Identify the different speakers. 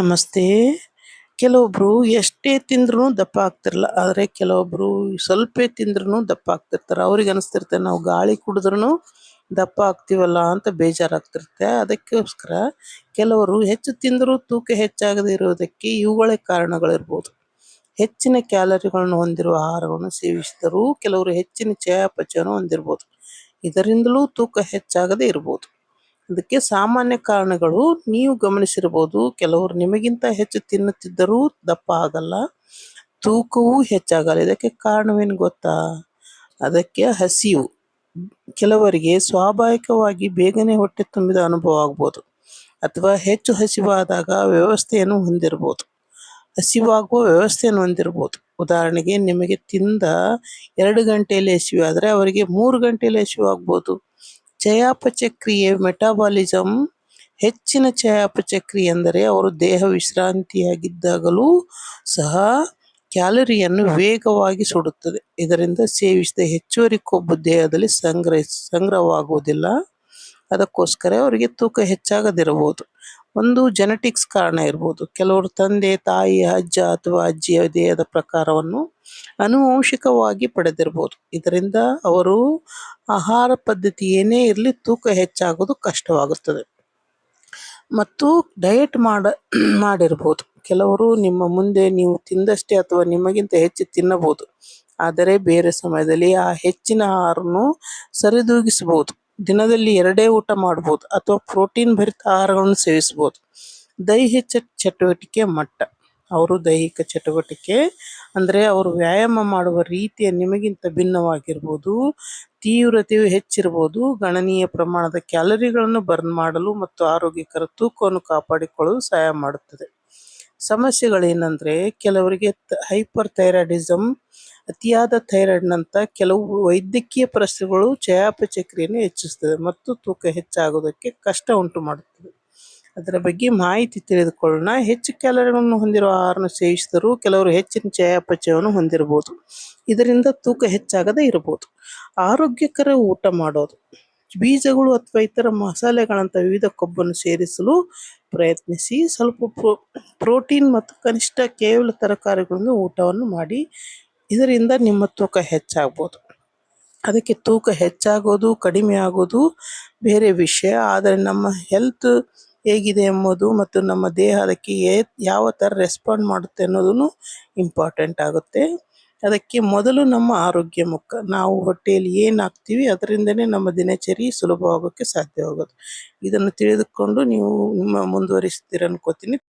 Speaker 1: ನಮಸ್ತೆ. ಕೆಲವೊಬ್ರು ಎಷ್ಟೇ ತಿಂದ್ರೂ ದಪ್ಪ ಆಗ್ತಿರಲ್ಲ ಆದರೆ ಕೆಲವೊಬ್ರು ಸ್ವಲ್ಪ ತಿಂದ್ರೂ ದಪ್ಪ ಆಗ್ತಿರ್ತಾರೆ. ಅವ್ರಿಗೆ ಅನಿಸ್ತಿರುತ್ತೆ, ನಾವು ಗಾಳಿ ಕುಡಿದ್ರೂ ದಪ್ಪ ಆಗ್ತೀವಲ್ಲ ಅಂತ ಬೇಜಾರಾಗ್ತಿರುತ್ತೆ. ಅದಕ್ಕೋಸ್ಕರ ಕೆಲವರು ಹೆಚ್ಚು ತಿಂದರೂ ತೂಕ ಹೆಚ್ಚಾಗದೇ ಇರೋದಕ್ಕೆ ಇವುಗಳೇ ಕಾರಣಗಳಿರ್ಬೋದು. ಹೆಚ್ಚಿನ ಕ್ಯಾಲರಿಗಳನ್ನು ಹೊಂದಿರುವ ಆಹಾರಗಳನ್ನು ಸೇವಿಸಿದರೂ ಕೆಲವರು ಹೆಚ್ಚಿನ ಚಯಾಪಚಯವನ್ನು ಹೊಂದಿರ್ಬೋದು. ಇದರಿಂದಲೂ ತೂಕ ಹೆಚ್ಚಾಗದೇ ಇರ್ಬೋದು. ಅದಕ್ಕೆ ಸಾಮಾನ್ಯ ಕಾರಣಗಳು ನೀವು ಗಮನಿಸಿರ್ಬೋದು ಕೆಲವರು ನಿಮಗಿಂತ ಹೆಚ್ಚು ತಿನ್ನುತ್ತಿದ್ದರೂ ದಪ್ಪ ಆಗಲ್ಲ. ತೂಕವೂ ಹೆಚ್ಚಾಗಲ್ಲ. ಇದಕ್ಕೆ ಕಾರಣವೇನು ಗೊತ್ತಾ? ಅದಕ್ಕೆ ಹಸಿವು. ಕೆಲವರಿಗೆ ಸ್ವಾಭಾವಿಕವಾಗಿ ಬೇಗನೆ ಹೊಟ್ಟೆ ತುಂಬಿದ ಅನುಭವ ಆಗ್ಬೋದು. ಅಥವಾ ಹೆಚ್ಚು ಹಸಿವಾದಾಗ ವ್ಯವಸ್ಥೆಯನ್ನು ಹೊಂದಿರ್ಬೋದು ಹಸಿವಾಗುವ ವ್ಯವಸ್ಥೆಯನ್ನು ಹೊಂದಿರ್ಬೋದು ಉದಾಹರಣೆಗೆ ನಿಮಗೆ ತಿಂದ ಎರಡು ಗಂಟೆಯಲ್ಲಿ ಹಸಿವಾದರೆ ಅವರಿಗೆ ಮೂರು ಗಂಟೆಯಲ್ಲಿ ಹಸಿವಾಗ್ಬೋದು. ಕ್ರಿಯೆ ಮೆಟಾಬಾಲಿಸಮ್ ಹೆಚ್ಚಿನ ಚಯಾಪಚಕ್ರಿ ಎಂದರೆ ಅವರು ದೇಹ ವಿಶ್ರಾಂತಿಯಾಗಿದ್ದಾಗಲೂ ಸಹ ಕ್ಯಾಲರಿಯನ್ನು ವೇಗವಾಗಿ ಸುಡುತ್ತದೆ. ಇದರಿಂದ ಸೇವಿಸಿದ ಹೆಚ್ಚುವರಿ ಕೊಬ್ಬು ದೇಹದಲ್ಲಿ ಸಂಗ್ರಹಿಸ್ ಸಂಗ್ರಹವಾಗುವುದಿಲ್ಲ. ಅದಕ್ಕೋಸ್ಕರ ಅವರಿಗೆ ತೂಕ ಹೆಚ್ಚಾಗದಿರಬಹುದು. ಒಂದು ಜೆನೆಟಿಕ್ಸ್ ಕಾರಣ ಇರ್ಬೋದು. ಕೆಲವರು ತಂದೆ, ತಾಯಿ, ಅಜ್ಜ ಅಥವಾ ಅಜ್ಜಿಯ ದೇಹದ ಪ್ರಕಾರವನ್ನು ಅನುವಂಶಿಕವಾಗಿ ಪಡೆದಿರ್ಬೋದು. ಇದರಿಂದ ಅವರು ಆಹಾರ ಪದ್ಧತಿ ಏನೇ ಇರಲಿ ತೂಕ ಹೆಚ್ಚಾಗೋದು ಕಷ್ಟವಾಗುತ್ತದೆ. ಮತ್ತು ಡಯಟ್ ಮಾಡ, ಮಾಡಿರ್ಬೋದು. ಕೆಲವರು ನಿಮ್ಮ ಮುಂದೆ ನೀವು ತಿಂದಷ್ಟೇ ಅಥವಾ ನಿಮಗಿಂತ ಹೆಚ್ಚು ತಿನ್ನಬಹುದು. ಆದರೆ ಬೇರೆ ಸಮಯದಲ್ಲಿ ಆ ಹೆಚ್ಚಿನ ಆಹಾರವನ್ನು ಸರಿದೂಗಿಸಬಹುದು. ದಿನದಲ್ಲಿ ಎರಡೇ ಊಟ ಮಾಡಬಹುದು ಅಥವಾ ಪ್ರೋಟೀನ್ ಭರಿತ ಆಹಾರಗಳನ್ನು ಸೇವಿಸ್ಬೋದು. ದೈಹಿಕ ಚಟುವಟಿಕೆ ಮಟ್ಟ. ಅವರು ದೈಹಿಕ ಚಟುವಟಿಕೆ ಅಂದರೆ ಅವರು ವ್ಯಾಯಾಮ ಮಾಡುವ ರೀತಿಯ ನಿಮಗಿಂತ ಭಿನ್ನವಾಗಿರ್ಬೋದು. ತೀವ್ರತೆಯು ಹೆಚ್ಚಿರ್ಬೋದು. ಗಣನೀಯ ಪ್ರಮಾಣದ ಕ್ಯಾಲರಿಗಳನ್ನು ಬರ್ನ್ ಮಾಡಲು ಮತ್ತು ಆರೋಗ್ಯಕರ ತೂಕವನ್ನು ಕಾಪಾಡಿಕೊಳ್ಳಲು ಸಹಾಯ ಮಾಡುತ್ತದೆ. ಸಮಸ್ಯೆಗಳೇನೆಂದರೆ ಕೆಲವರಿಗೆ ಹೈಪರ್ ಥೈರಾಯ್ಡಿಸಮ್ ಅತಿಯಾದ ಥೈರಾಯ್ಡ್ನಂಥ ಕೆಲವು ವೈದ್ಯಕೀಯ ಪರಿಸ್ಥಿತಿಗಳು ಚಯಾಪಚಕ್ರಿಯನ್ನು ಹೆಚ್ಚಿಸುತ್ತದೆ ಮತ್ತು ತೂಕ ಹೆಚ್ಚಾಗೋದಕ್ಕೆ ಕಷ್ಟ ಉಂಟು ಮಾಡುತ್ತದೆ. ಅದರ ಬಗ್ಗೆ ಮಾಹಿತಿ ತಿಳಿದುಕೊಳ್ಳೋಣ. ಹೆಚ್ಚು ಕ್ಯಾಲರಿಗಳನ್ನು ಹೊಂದಿರುವ ಆಹಾರವನ್ನು ಸೇವಿಸಿದರೂ ಕೆಲವರು ಹೆಚ್ಚಿನ ಚಯಾಪಚಯವನ್ನು ಹೊಂದಿರಬಹುದು. ಇದರಿಂದ ತೂಕ ಹೆಚ್ಚಾಗದೇ ಇರಬಹುದು. ಆರೋಗ್ಯಕರ ಊಟ ಮಾಡೋದು. ಬೀಜಗಳು ಅಥವಾ ಇತರ ಮಸಾಲೆಗಳಂಥ ವಿವಿಧ ಕೊಬ್ಬನ್ನು ಸೇರಿಸಲು ಪ್ರಯತ್ನಿಸಿ. ಸ್ವಲ್ಪ ಪ್ರೋ, ಪ್ರೋಟೀನ್ ಮತ್ತು ಕನಿಷ್ಠ ಕೇವಲ ತರಕಾರಿಗಳನ್ನು ಊಟವನ್ನು ಮಾಡಿ, ಇದರಿಂದ ನಿಮ್ಮ ತೂಕ ಹೆಚ್ಚಾಗ್ಬೋದು. ಅದಕ್ಕೆ ತೂಕ ಹೆಚ್ಚಾಗೋದು, ಕಡಿಮೆ ಆಗೋದು ಬೇರೆ ವಿಷಯ. ಆದರೆ ನಮ್ಮ ಹೆಲ್ತ್ ಹೇಗಿದೆ ಎಂಬುದು ಮತ್ತು ನಮ್ಮ ದೇಹ ಅದಕ್ಕೆ ಯಾವ ಥರ ರೆಸ್ಪಾಂಡ್ ಮಾಡುತ್ತೆ ಅನ್ನೋದೂ ಇಂಪಾರ್ಟೆಂಟ್ ಆಗುತ್ತೆ. ಅದಕ್ಕೆ ಮೊದಲು ನಮ್ಮ ಆರೋಗ್ಯ ಮುಖ್ಯ. ನಾವು ಹೊಟ್ಟೆಯಲ್ಲಿ ಏನು ಹಾಕ್ತೀವಿ ಅದರಿಂದನೇ ನಮ್ಮ ದಿನಚರಿ ಸುಲಭವಾಗೋಕ್ಕೆ ಸಾಧ್ಯವಾಗೋದು ಇದನ್ನು ತಿಳಿದುಕೊಂಡು ನೀವು ನಿಮ್ಮ ಮುಂದುವರಿಸ್ತೀರ ಅನ್ಕೋತೀನಿ.